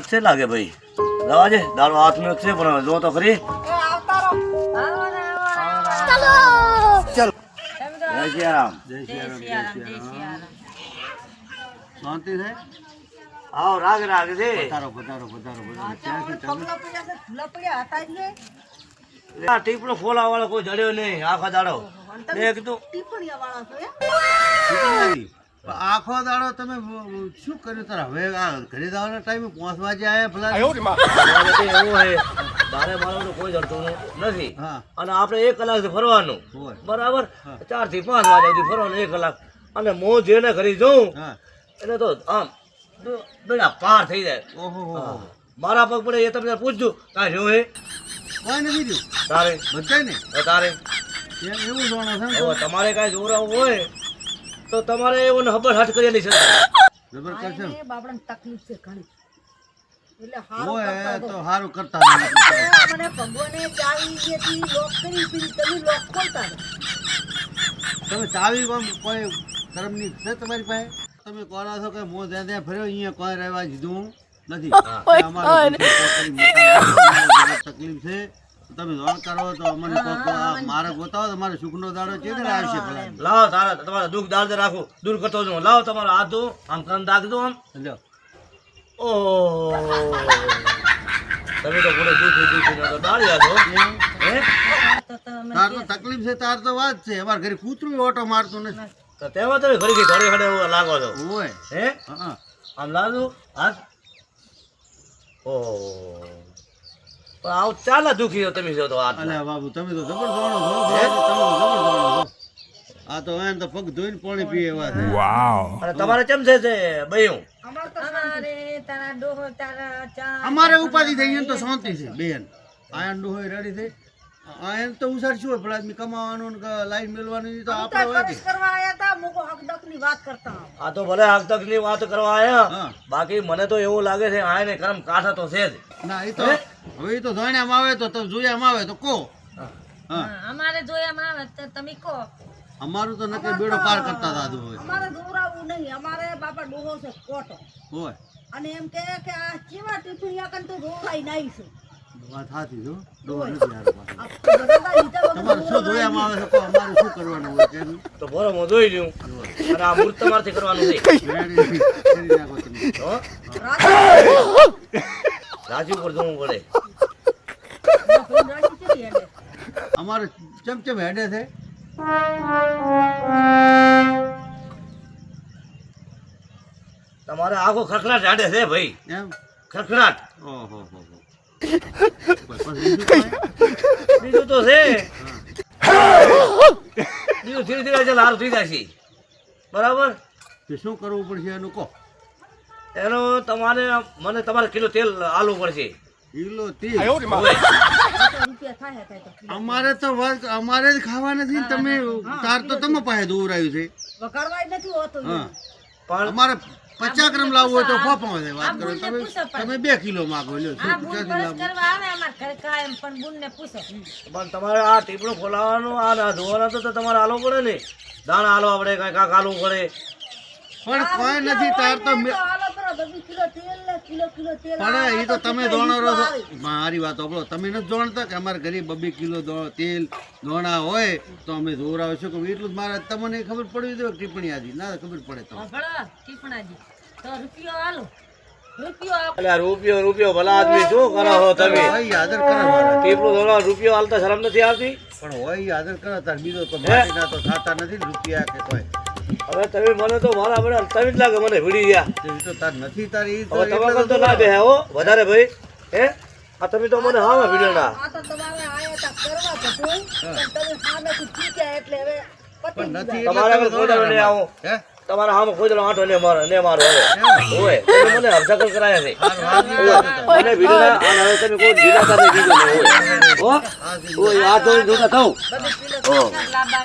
છે લાગે ભાઈ. દવા છે દાડો હાથમાં છે પણ જો તો ખરી. ચલ. જય શ્રી રામ. શાંતિ છે? આવો રાગ રાગ છે. પધારો પધારો પધારો પધારો. ક્યાંથી આ ટીપણો ખોલા વાળો કોઈ જડ્યો નહીં. આખા દાડો. મેં કીધું ટીપણી? પણ આખો દાડો તમે શું કર્યું તારા? હવે આ ઘરે જવાના ટાઈમે પાંચ વાગે આયા ભલા એવું છે બારે મારવાનું કોઈ જડતું નથી. હા. અને આપણે એક કલાક ફરવાનું. બરાબર? હા. ચારથી પાંચ વાગ્યા સુધી ફરવાનું એક કલાક. અને મો જેને ઘરે જઉં હા. એટલે તો આમ બેડા પાર થઈ જાય. ઓહો હો મારા પગ પડે એ તમને પૂછજો કાંઈ જો હે કોઈ નથી રહ્યું. તારે. બધાય ને તારે. એવું જોવાનું છે તમારે કાંઈ જોરાવું હોય? તો તમારે એવો હબડ હટ કરી લેશે જબર કરશે? ને? બાબડાને તકલીફ છે ઘણી. એટલે હારું તો હતો. કરતા મને ભગવાને ચાવી દીધી લોક કરી દીધી તમે લોક ખોલતા તમે ચાવી કોમ કોઈ કર્મની છે તમારી પાસે? તમે કોરા છો કે જ્યાં ત્યાં ફર્યો અહીંયા કોઈ રહેવા દીધું નથી. તકલીફ છે. તમે જોણ કરો તો અમને કહો તો મારે ગોતાવો તો મારે સુખનો દાડો ચેતરે આવશે ભલા. લાવો તારા તમારા દુઃખ દાર્દ રાખો. દૂર કરતો જો લાવો તમારો હાથ આમ કાન દાખ દો આમ. લ્યો. ઓ. તમે તો પૂરે દુઃખી દુઃખી તો ડાળ્યા છો. હે? તાર તો તકલીફ છે તાર તો વાત છે. અમારે ઘરે કૂતરું ઓટો મારતું નથી. તો તેવા તમે ઘરે ઘડી ઘરે ઘડે લાગો છો. હોય. હે? હા આમ લાગુ હાથ. ઓ. આવું ચાલે દુઃખી તમે છો તો અલ્યા બાબુ તમે તો જબર દોણો છો તમે તો જબર દોણો છો. આ તો એને તો પગ ધોઈને પાણી પીએ એવા છે. અને તમારે કેમ છે બયું? અમારે તારા ડોહો તારા ચા અમારે ઉપાધિ થઈ ગઈ તો શાંતિ છે બેન. આયન ડોહો રેડી થઈ. આયન તો ઉસાર શું હોય પણ આદમી કમાવાનું ને લાઈન મેળવાનું તો આપણે હોય કે? કરવા આયા હતા મુકો હકડકની વાત કરતા આ તો ભલે આગ તકની વાત કરવા આયા બાકી મને તો એવું લાગે છે આ ને કરમ કાઠા તો છે જ. ના એ તો હવે એ તો જાણ્યામાં આવે તો તમે જોયામાં આવે તો કો હા. અમારે જોયામાં આવે તો તમે કહો. અમારું તો નકર બેડો પાર કરતા દાદુ હોય. અમારે દોરાવું નહીં. અમારે બાપા ડોહો છે કોટો. હોય. અને એમ કહે કે આ કેવા ટિફિન યાકન તો રોવાઈ નહીં છે. વાત સાચી જો ડોહો નથી વગર તમારે શું જોયામાં આવે છે? અમારે શું કરવાનું હોય કે તો બોરો મો જોઈ લઉં. અને આ મૂર્ત તમારથી કરવાનું છે. રેડી કરી નાખો રાજી. રાજી ઉપર પડે રાજી કેવી હેડે? અમારે ચમચમ હેડે છે. તમારે આખો ખખડાટ હેડે છે ભાઈ. એમ? ખખડાટ ઓહો હો હો. બીજું તો છે. બીજું ધીરે ધીરે ચાલ સારું થઈ જશે. બરાબર? તે શું કરવું પડશે એનું કહો. એનો તમારે મને તમારે કિલો તેલ આલવું પડશે. કિલો તેલ. હોય. બસો રૂપિયા થાય થાય તો. અમારે તો વર્ક અમારે જ ખાવા નથી તમે તાર તો તમે પાસે દોરાયું આવ્યું છે. નથી હોતું હા. પણ અમારે પચાસ ગ્રામ લાવવું હોય તો ફોફા છે વાત કરો તમે તમે બે કિલો માગો લ્યો પણ પણ તમારે આ ટીપણું ખોલાવાનું આ ના ધોવાના તો તમારે આલો પડે ને. દાણા આલો પડે કાંઈ કાંક આલવું પડે. પણ કોઈ નથી તાર તો મે- હાલો કરો બધી કિલો તેલ ને કિલો કિલો તેલ પણ એ તો તમે આવે, છો મારી વાત સાંભળો તમે નથી દોણતા કે અમારે ઘરે બબે કિલો તેલ દોણા હોય તો અમે જોર આવશું કે એટલું જ મારે તમને ખબર પડવી જોઈએ આજી ના ખબર પડે તો ટીપણાજી તો રૂપિયો આલો. રૂપિયો એટલે આ રૂપિયો રૂપિયો ભલા આદમી શું કરો છો તમે? આદર કરે મારા ટીપણું રૂપિયો હાલતા શરમ નથી આવતી? પણ હોય આદર કરો. તાર બીજો તો માટીના તો થતા નથી રૂપિયા કે કોઈ. હવે તમે મને તો મારા મને તમે જ લાગે મને ભીડી ગયા. તો તો તાર નથી તારી હવે તમારે તો ના બે હો વધારે ભાઈ. હે? આ તમે તો મને હા ભીડ્યો ના. આ તો તમારે આયા તા કરવા તો તોય, પણ તમે સામેથી ચૂક્યા એટલે હવે પણ નથી તમારે હવે દાડો નહીં આવો. હે? તમારા હામે કોઈ દાડો આંટો ને મારો ને મારો હવે. ઓય તમે મને હરસકલ કરાયા છે. મને ભીડ્યો ના અને હવે તમે કોઈ ભીડા સાથે બીજો નહીં ઓય. હો? ઓય આ તો જોતા થાઉ. લાંબા